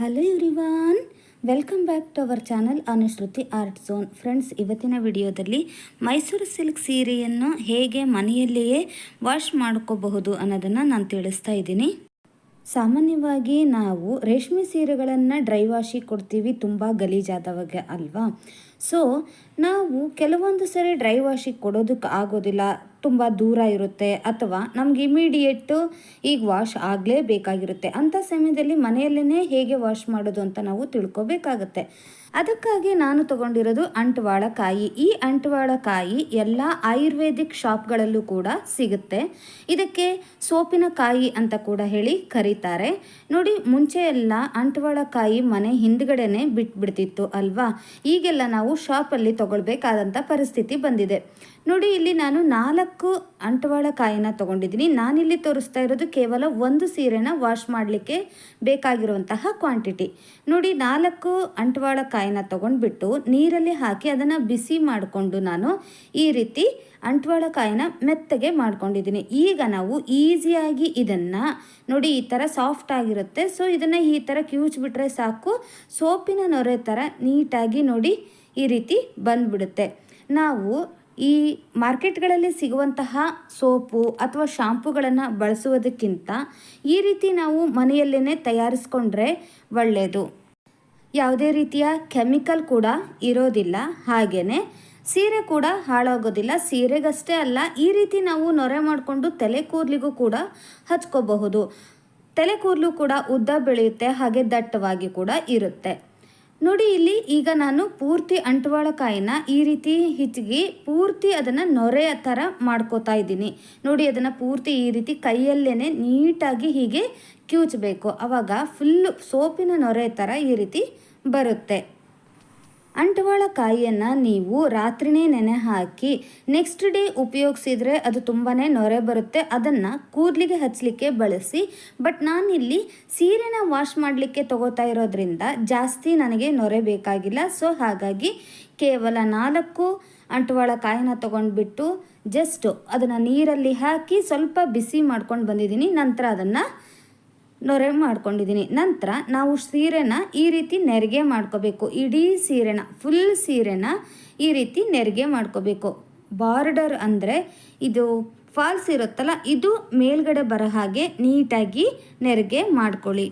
Hello everyone, welcome back to our channel Anushruti art zone. Friends, ಇವತ್ತಿನ ವಿಡಿಯೋದಲ್ಲಿ Mysuru silk ಸೀರೆಯನ್ನು ಹೇಗೆ ಮನೆಯಲ್ಲಿಯೇ ವಾಶ್ ಮಾಡ್ಕೋಬಹುದು ಅನ್ನೋದನ್ನು ನಾನು ತಿಳಿಸ್ತಾ ಇದ್ದೀನಿ. ಸಾಮಾನ್ಯವಾಗಿ ನಾವು ರೇಷ್ಮೆ ಸೀರೆಗಳನ್ನು ಡ್ರೈ ವಾಶಿಗೆ ಕೊಡ್ತೀವಿ, ತುಂಬ ಗಲೀಜಾದವಾಗ ಅಲ್ವಾ? ಸೊ ನಾವು ಕೆಲವೊಂದು ಸರಿ ಡ್ರೈ ವಾಶಿಗೆ ಕೊಡೋದಕ್ಕೆ ಆಗೋದಿಲ್ಲ, ತುಂಬ ದೂರ ಇರುತ್ತೆ ಅಥವಾ ನಮ್ಗೆ ಇಮಿಡಿಯೇಟು ಈಗ ವಾಶ್ ಆಗಲೇಬೇಕಾಗಿರುತ್ತೆ. ಅಂಥ ಸಮಯದಲ್ಲಿ ಮನೆಯಲ್ಲೇ ಹೇಗೆ ವಾಶ್ ಮಾಡೋದು ಅಂತ ನಾವು ತಿಳ್ಕೊಬೇಕಾಗತ್ತೆ. ಅದಕ್ಕಾಗಿ ನಾನು ತಗೊಂಡಿರೋದು ಅಂಟವಾಳಕಾಯಿ ಈ ಅಂಟವಾಳಕಾಯಿ ಎಲ್ಲ ಆಯುರ್ವೇದಿಕ್ ಶಾಪ್ಗಳಲ್ಲೂ ಕೂಡ ಸಿಗುತ್ತೆ. ಇದಕ್ಕೆ ಸೋಪಿನ ಕಾಯಿ ಅಂತ ಕೂಡ ಹೇಳಿ ಕರೀತಾರೆ. ನೋಡಿ, ಮುಂಚೆ ಎಲ್ಲ ಅಂಟವಾಳಕಾಯಿ ಮನೆ ಹಿಂದ್ಗಡೆನೆ ಬಿಟ್ಬಿಡ್ತಿತ್ತು ಅಲ್ವಾ? ಈಗೆಲ್ಲ ನಾವು ಶಾಪಲ್ಲಿ ತಗೊಳ್ಬೇಕಾದಂಥ ಪರಿಸ್ಥಿತಿ ಬಂದಿದೆ. ನೋಡಿ, ಇಲ್ಲಿ ನಾನು ನಾಲ್ಕು ಅಂಟವಾಳ ಕಾಯಿನ ತೊಗೊಂಡಿದ್ದೀನಿ. ನಾನಿಲ್ಲಿ ತೋರಿಸ್ತಾ ಇರೋದು ಕೇವಲ ಒಂದು ಸೀರೆನ ವಾಶ್ ಮಾಡಲಿಕ್ಕೆ ಬೇಕಾಗಿರುವಂತಹ ಕ್ವಾಂಟಿಟಿ. ನೋಡಿ, ನಾಲ್ಕು ಅಂಟವಾಳ ಕಾಯಿನ ತೊಗೊಂಡ್ಬಿಟ್ಟು ನೀರಲ್ಲಿ ಹಾಕಿ ಅದನ್ನು ಬಿಸಿ ಮಾಡಿಕೊಂಡು ನಾನು ಈ ರೀತಿ ಅಂಟವಾಳ ಕಾಯಿನ ಮೆತ್ತಗೆ ಮಾಡ್ಕೊಂಡಿದ್ದೀನಿ. ಈಗ ನಾವು ಈಸಿಯಾಗಿ ಇದನ್ನು ನೋಡಿ, ಈ ಥರ ಸಾಫ್ಟ್ ಆಗಿರುತ್ತೆ. ಸೊ, ಇದನ್ನು ಈ ಥರ ಕಿವುಚ್ಬಿಟ್ರೆ ಸಾಕು. ಸೋಪಿನ ನೊರೆ ಥರ ನೀಟಾಗಿ ನೋಡಿ ಈ ರೀತಿ ಬಂದ್ಬಿಡುತ್ತೆ. ನಾವು ಈ ಮಾರ್ಕೆಟ್ಗಳಲ್ಲಿ ಸಿಗುವಂತಹ ಸೋಪು ಅಥವಾ ಶಾಂಪುಗಳನ್ನು ಬಳಸುವುದಕ್ಕಿಂತ ಈ ರೀತಿ ನಾವು ಮನೆಯಲ್ಲೇ ತಯಾರಿಸ್ಕೊಂಡ್ರೆ ಒಳ್ಳೆಯದು ಯಾವುದೇ ರೀತಿಯ ಕೆಮಿಕಲ್ ಕೂಡ ಇರೋದಿಲ್ಲ ಹಾಗೆಯೇ ಸೀರೆ ಕೂಡ ಹಾಳಾಗೋದಿಲ್ಲ. ಸೀರೆಗಷ್ಟೇ ಅಲ್ಲ, ಈ ರೀತಿ ನಾವು ನೊರೆ ಮಾಡಿಕೊಂಡು ತಲೆ ಕೂದಲಿಗೂ ಕೂಡ ಹಚ್ಕೋಬಹುದು. ತಲೆ ಕೂದಲು ಕೂಡ ಉದ್ದ ಬೆಳೆಯುತ್ತೆ, ಹಾಗೆ ದಟ್ಟವಾಗಿ ಕೂಡ ಇರುತ್ತೆ. ನೋಡಿ ಇಲ್ಲಿ ಈಗ ನಾನು ಪೂರ್ತಿ ಅಂಟವಾಳಕಾಯಿನ ಈ ರೀತಿ ಹಿಚ್ಗಿ ಪೂರ್ತಿ ಅದನ್ನು ನೊರೆಯ ಥರ ಮಾಡ್ಕೋತಾ ಇದ್ದೀನಿ. ನೋಡಿ ಅದನ್ನು ಪೂರ್ತಿ ಈ ರೀತಿ ಕೈಯಲ್ಲೇ ನೀಟಾಗಿ ಹೀಗೆ ಕ್ಯೂಚಬೇಕು. ಆವಾಗ ಫುಲ್ಲು ಸೋಪಿನ ನೊರೆ ಥರ ಈ ರೀತಿ ಬರುತ್ತೆ. ಅಂಟವಾಳ ಕಾಯಿಯನ್ನು ನೀವು ರಾತ್ರಿನೇ ನೆನೆ ಹಾಕಿ ನೆಕ್ಸ್ಟ್ ಡೇ ಉಪಯೋಗಿಸಿದರೆ ಅದು ತುಂಬಾ ನೊರೆ ಬರುತ್ತೆ. ಅದನ್ನು ಕೂದಲಿಗೆ ಹಚ್ಚಲಿಕ್ಕೆ ಬಳಸಿ. ಬಟ್ ನಾನಿಲ್ಲಿ ಸೀರೆನ ವಾಶ್ ಮಾಡಲಿಕ್ಕೆ ತಗೋತಾ ಇರೋದ್ರಿಂದ ಜಾಸ್ತಿ ನನಗೆ ನೊರೆ ಬೇಕಾಗಿಲ್ಲ. ಸೊ ಹಾಗಾಗಿ ಕೇವಲ ನಾಲ್ಕು ಅಂಟವಾಳ ಕಾಯಿನ ತೊಗೊಂಡ್ಬಿಟ್ಟು ಜಸ್ಟು ಅದನ್ನು ನೀರಲ್ಲಿ ಹಾಕಿ ಸ್ವಲ್ಪ ಬಿಸಿ ಮಾಡ್ಕೊಂಡು ಬಂದಿದ್ದೀನಿ. ನಂತರ ಅದನ್ನು ನೊರೆ ಮಾಡ್ಕೊಂಡಿದ್ದೀನಿ. ನಂತರ ನಾವು ಸೀರೆನ ಈ ರೀತಿ ನೆರಿಗೆ ಮಾಡ್ಕೋಬೇಕು. ಇಡೀ ಸೀರೆನ ಫುಲ್ ಸೀರೆನ ಈ ರೀತಿ ನೆರಿಗೆ ಮಾಡ್ಕೋಬೇಕು. ಬಾರ್ಡರ್ ಅಂದರೆ ಇದು ಫಾಲ್ಸ್ ಇರುತ್ತಲ್ಲ, ಇದು ಮೇಲ್ಗಡೆ ಬರೋ ಹಾಗೆ ನೀಟಾಗಿ ನೆರಿಗೆ ಮಾಡ್ಕೊಳ್ಳಿ.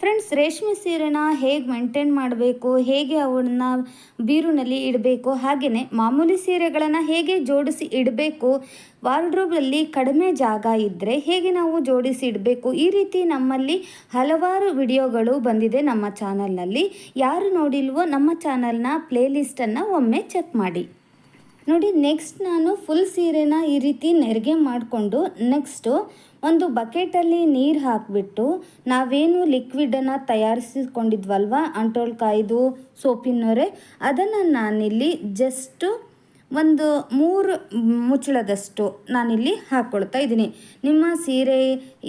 ಫ್ರೆಂಡ್ಸ್ ರೇಷ್ಮೆ ಸೀರೆನ ಹೇಗೆ ಮೇಂಟೈನ್ ಮಾಡಬೇಕು, ಹೇಗೆ ಅವನ್ನ ಬೀರುನಲ್ಲಿ ಇಡಬೇಕು ಹಾಗೆಯೇ ಮಾಮೂಲಿ ಸೀರೆಗಳನ್ನು ಹೇಗೆ ಜೋಡಿಸಿ ಇಡಬೇಕು ವಾರ್ಡ್ರೋಬಲ್ಲಿ ಕಡಿಮೆ ಜಾಗ ಇದ್ದರೆ ಹೇಗೆ ನಾವು ಜೋಡಿಸಿ ಇಡಬೇಕು, ಈ ರೀತಿ ನಮ್ಮಲ್ಲಿ ಹಲವಾರು ವಿಡಿಯೋಗಳು ಬಂದಿದೆ ನಮ್ಮ ಚಾನಲ್ನಲ್ಲಿ ಯಾರು ನೋಡಿಲ್ವೋ ನಮ್ಮ ಚಾನಲ್ನ ಪ್ಲೇಲಿಸ್ಟನ್ನು ಒಮ್ಮೆ ಚೆಕ್ ಮಾಡಿ. ನೋಡಿ ನೆಕ್ಸ್ಟ್ ನಾನು ಫುಲ್ ಸೀರೆನ ಈ ರೀತಿ ನೆರಿಗೆ ಮಾಡಿಕೊಂಡು ನೆಕ್ಸ್ಟು ಒಂದು ಬಕೆಟಲ್ಲಿ ನೀರು ಹಾಕಿಬಿಟ್ಟು ನಾವೇನು ಲಿಕ್ವಿಡನ್ನು ತಯಾರಿಸಿಕೊಂಡಿದ್ವಲ್ವ ಅಂಟೋಳ್ಕಾಯ್ದು ಕಾಯ್ದು ನೊರೆ ಅದನ್ನು ನಾನಿಲ್ಲಿ ಜಸ್ಟು ಒಂದು ಮೂರು ಮುಚ್ಚಳದಷ್ಟು ನಾನಿಲ್ಲಿ ಹಾಕ್ಕೊಳ್ತಾ ಇದ್ದೀನಿ. ನಿಮ್ಮ ಸೀರೆ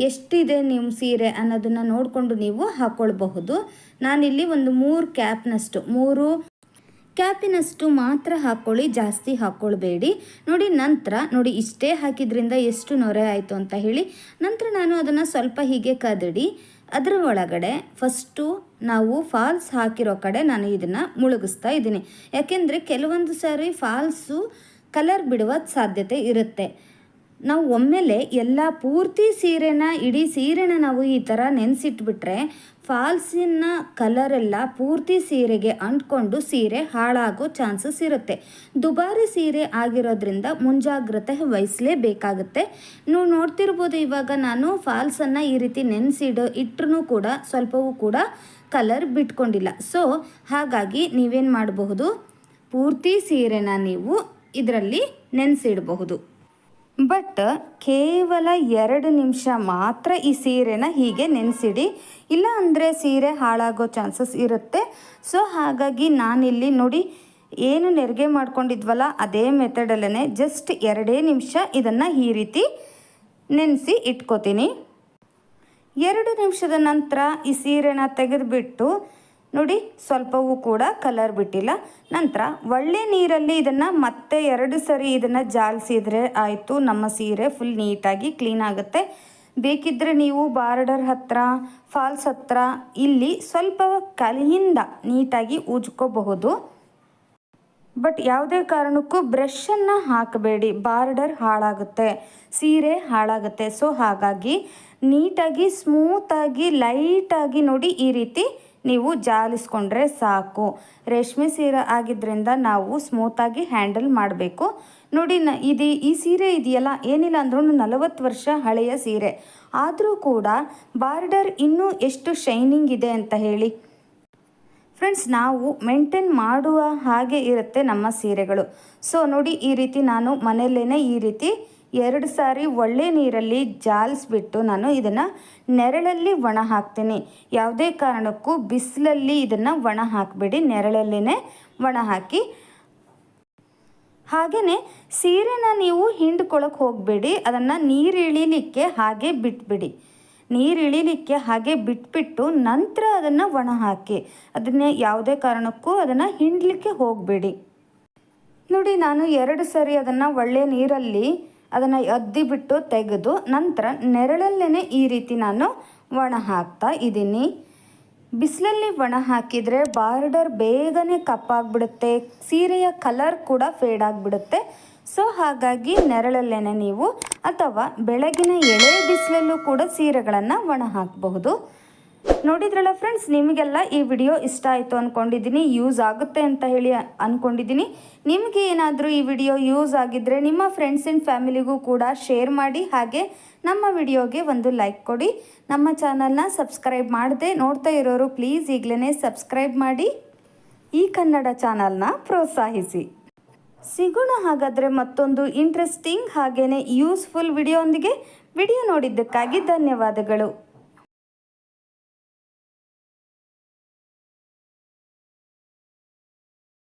ಎಷ್ಟಿದೆ ನಿಮ್ಮ ಸೀರೆ ಅನ್ನೋದನ್ನು ನೋಡಿಕೊಂಡು ನೀವು ಹಾಕ್ಕೊಳ್ಬಹುದು ನಾನಿಲ್ಲಿ ಒಂದು ಮೂರು ಕ್ಯಾಪ್ನಷ್ಟು ಮೂರು ಕ್ಯಾಪಿನಷ್ಟು ಮಾತ್ರ ಹಾಕ್ಕೊಳ್ಳಿ, ಜಾಸ್ತಿ ಹಾಕ್ಕೊಳ್ಬೇಡಿ. ನೋಡಿ, ನಂತರ ನೋಡಿ, ಇಷ್ಟೇ ಹಾಕಿದ್ರಿಂದ ಎಷ್ಟು ನೊರೆ ಆಯಿತು ಅಂತ ಹೇಳಿ. ನಂತರ ನಾನು ಅದನ್ನು ಸ್ವಲ್ಪ ಹೀಗೆ ಕದಡಿ. ಅದರ ಒಳಗಡೆ ಫಸ್ಟು ನಾವು ಫಾಲ್ಸ್ ಹಾಕಿರೋ ಕಡೆ ನಾನು ಇದನ್ನು ಮುಳುಗಿಸ್ತಾ ಇದ್ದೀನಿ. ಯಾಕೆಂದರೆ ಕೆಲವೊಂದು ಸಾರಿ ಫಾಲ್ಸು ಕಲರ್ ಬಿಡುವ ಸಾಧ್ಯತೆ ಇರುತ್ತೆ. ನಾವು ಒಮ್ಮೆಲೆ ಎಲ್ಲ ಪೂರ್ತಿ ಸೀರೆನ, ಇಡೀ ಸೀರೆನ ನಾವು ಈ ಥರ ನೆನೆಸಿಟ್ಬಿಟ್ರೆ ಫಾಲ್ಸಿನ ಕಲರೆಲ್ಲ ಪೂರ್ತಿ ಸೀರೆಗೆ ಅಂಟ್ಕೊಂಡು ಸೀರೆ ಹಾಳಾಗೋ ಚಾನ್ಸಸ್ ಇರುತ್ತೆ. ದುಬಾರಿ ಸೀರೆ ಆಗಿರೋದ್ರಿಂದ ಮುಂಜಾಗ್ರತೆ ವಹಿಸಲೇಬೇಕಾಗುತ್ತೆ. ನೀವು ನೋಡ್ತಿರ್ಬೋದು ಇವಾಗ ನಾನು ಫಾಲ್ಸನ್ನು ಈ ರೀತಿ ನೆನೆಸಿಡೋ ಇಟ್ಟರೂ ಕೂಡ ಸ್ವಲ್ಪವೂ ಕೂಡ ಕಲರ್ ಬಿಟ್ಕೊಂಡಿಲ್ಲ. ಸೊ, ಹಾಗಾಗಿ ನೀವೇನು ಮಾಡಬಹುದು? ಪೂರ್ತಿ ಸೀರೆನ ನೀವು ಇದರಲ್ಲಿ ನೆನೆಸಿಡಬಹುದು. ಬಟ್ ಕೇವಲ ಎರಡು ನಿಮಿಷ ಮಾತ್ರ ಈ ಸೀರೆನ ಹೀಗೆ ನೆನೆಸಿಡಿ. ಇಲ್ಲ ಅಂದರೆ ಸೀರೆ ಹಾಳಾಗೋ ಚಾನ್ಸಸ್ ಇರುತ್ತೆ. ಸೊ ಹಾಗಾಗಿ ನಾನಿಲ್ಲಿ ನೋಡಿ ಏನು ನೆರಿಗೆ ಮಾಡ್ಕೊಂಡಿದ್ವಲ್ಲ ಅದೇ ಮೆಥಡಲ್ಲೇ ಜಸ್ಟ್ ಎರಡೇ ನಿಮಿಷ ಇದನ್ನು ಈ ರೀತಿ ನೆನೆಸಿ ಇಟ್ಕೋತೀನಿ. ಎರಡು ನಿಮಿಷದ ನಂತರ ಈ ಸೀರೆನ ತೆಗೆದುಬಿಟ್ಟು ನೋಡಿ, ಸ್ವಲ್ಪವೂ ಕೂಡ ಕಲರ್ ಬಿಟ್ಟಿಲ್ಲ. ನಂತರ ಒಳ್ಳೆ ನೀರಲ್ಲಿ ಇದನ್ನು ಮತ್ತೆ ಎರಡು ಸರಿ ಇದನ್ನು ಜಾಲಿಸಿದ್ರೆ ಆಯಿತು. ನಮ್ಮ ಸೀರೆ ಫುಲ್ ನೀಟಾಗಿ ಕ್ಲೀನ್ ಆಗುತ್ತೆ. ಬೇಕಿದ್ದರೆ ನೀವು ಬಾರ್ಡರ್ ಹತ್ರ ಫಾಲ್ಸ್ ಹತ್ರ ಇಲ್ಲಿ ಸ್ವಲ್ಪ ಕಲಿಯಿಂದ ನೀಟಾಗಿ ಉಜ್ಕೋಬಹುದು ಬಟ್ ಯಾವುದೇ ಕಾರಣಕ್ಕೂ ಬ್ರಷನ್ನು ಹಾಕಬೇಡಿ. ಬಾರ್ಡರ್ ಹಾಳಾಗುತ್ತೆ. ಸೀರೆ ಹಾಳಾಗುತ್ತೆ. ಸೊ ಹಾಗಾಗಿ ನೀಟಾಗಿ ಸ್ಮೂತಾಗಿ ಲೈಟಾಗಿ ನೋಡಿ ಈ ರೀತಿ ನೀವು ಜಾಲಿಸ್ಕೊಂಡ್ರೆ ಸಾಕು. ರೇಷ್ಮೆ ಸೀರೆ ಆಗಿದ್ದರಿಂದ ನಾವು ಸ್ಮೂತಾಗಿ ಹ್ಯಾಂಡಲ್ ಮಾಡಬೇಕು. ನೋಡಿ, ನ ಇದು, ಈ ಸೀರೆ ಇದೆಯಲ್ಲ? ಏನಿಲ್ಲ ಅಂದ್ರೂ ನಲವತ್ತು ವರ್ಷ ಹಳೆಯ ಸೀರೆ. ಆದರೂ ಕೂಡ ಬಾರ್ಡರ್ ಇನ್ನೂ ಎಷ್ಟು ಶೈನಿಂಗ್ ಇದೆ ಅಂತ ಹೇಳಿ. ಫ್ರೆಂಡ್ಸ್ ನಾವು ಮೇಂಟೈನ್ ಮಾಡುವ ಹಾಗೆ ಇರುತ್ತೆ ನಮ್ಮ ಸೀರೆಗಳು. ಸೊ ನೋಡಿ, ಈ ರೀತಿ ನಾನು ಮನೆಯಲ್ಲೇ ಈ ರೀತಿ ಎರಡು ಸಾರಿ ಒಳ್ಳೆ ನೀರಲ್ಲಿ ಜಾಲಿಸ್ಬಿಟ್ಟು ನಾನು ಇದನ್ನು ನೆರಳಲ್ಲಿ ಒಣ ಹಾಕ್ತೀನಿ. ಯಾವುದೇ ಕಾರಣಕ್ಕೂ ಬಿಸಿಲಲ್ಲಿ ಇದನ್ನು ಒಣ ಹಾಕಬೇಡಿ. ನೆರಳಲ್ಲೇ ಒಣ ಹಾಕಿ. ಹಾಗೆಯೇ ಸೀರೆನ ನೀವು ಹಿಂಡ್ಕೊಳಕ್ಕೆ ಹೋಗಬೇಡಿ. ಅದನ್ನು ನೀರು ಇಳಿಲಿಕ್ಕೆ ಹಾಗೆ ಬಿಟ್ಬಿಡಿ. ನೀರು ಇಳಿಲಿಕ್ಕೆ ಹಾಗೆ ಬಿಟ್ಬಿಟ್ಟು ನಂತರ ಅದನ್ನು ಒಣ ಹಾಕಿ. ಅದನ್ನೇ ಯಾವುದೇ ಕಾರಣಕ್ಕೂ ಅದನ್ನು ಹಿಂಡಲಿಕ್ಕೆ ಹೋಗಬೇಡಿ. ನೋಡಿ ನಾನು ಎರಡು ಸರಿ ಅದನ್ನು ಒಳ್ಳೆಯ ನೀರಲ್ಲಿ ಅದನ್ನು ಅದ್ದಿ ಬಿಟ್ಟು ತೆಗೆದು ನಂತರ ನೆರಳಲ್ಲೇ ಈ ರೀತಿ ನಾನು ಒಣ ಹಾಕ್ತಾ ಇದ್ದೀನಿ. ಬಿಸಿಲಲ್ಲಿ ಒಣ ಹಾಕಿದರೆ ಬಾರ್ಡರ್ ಬೇಗನೆ ಕಪ್ಪಾಗ್ಬಿಡುತ್ತೆ ಸೀರೆಯ ಕಲರ್ ಕೂಡ ಫೇಡ್ ಆಗಿಬಿಡುತ್ತೆ. ಸೊ ಹಾಗಾಗಿ ನೆರಳಲ್ಲೇ ನೀವು ಅಥವಾ ಬೆಳಗಿನ ಎಳೆ ಬಿಸಿಲಲ್ಲೂ ಕೂಡ ಸೀರೆಗಳನ್ನು ಒಣ ಹಾಕಬಹುದು. ನೋಡಿದ್ರಲ್ಲ ಫ್ರೆಂಡ್ಸ್ ನಿಮಗೆಲ್ಲ ಈ ವಿಡಿಯೋ ಇಷ್ಟ ಆಯಿತು ಅಂದ್ಕೊಂಡಿದ್ದೀನಿ ಯೂಸ್ ಆಗುತ್ತೆ ಅಂತ ಹೇಳಿ ಅಂದ್ಕೊಂಡಿದ್ದೀನಿ ನಿಮಗೆ ಏನಾದರೂ ಈ ವಿಡಿಯೋ ಯೂಸ್ ಆಗಿದ್ದರೆ ನಿಮ್ಮ ಫ್ರೆಂಡ್ಸ್ ಆ್ಯಂಡ್ ಫ್ಯಾಮಿಲಿಗೂ ಕೂಡ ಶೇರ್ ಮಾಡಿ, ಹಾಗೆ ನಮ್ಮ ವಿಡಿಯೋಗೆ ಒಂದು ಲೈಕ್ ಕೊಡಿ. ನಮ್ಮ ಚಾನಲ್ನ ಸಬ್ಸ್ಕ್ರೈಬ್ ಮಾಡದೆ ನೋಡ್ತಾ ಇರೋರು ಪ್ಲೀಸ್ ಈಗಲೇ ಸಬ್ಸ್ಕ್ರೈಬ್ ಮಾಡಿ. ಈ ಕನ್ನಡ ಚಾನಲ್ನ ಪ್ರೋತ್ಸಾಹಿಸಿ. ಸಿಗೋಣ ಹಾಗಾದರೆ ಮತ್ತೊಂದು ಇಂಟ್ರೆಸ್ಟಿಂಗ್ ಹಾಗೆಯೇ ಯೂಸ್ಫುಲ್ ವಿಡಿಯೋ ವಿಡಿಯೋ ನೋಡಿದ್ದಕ್ಕಾಗಿ ಧನ್ಯವಾದಗಳು.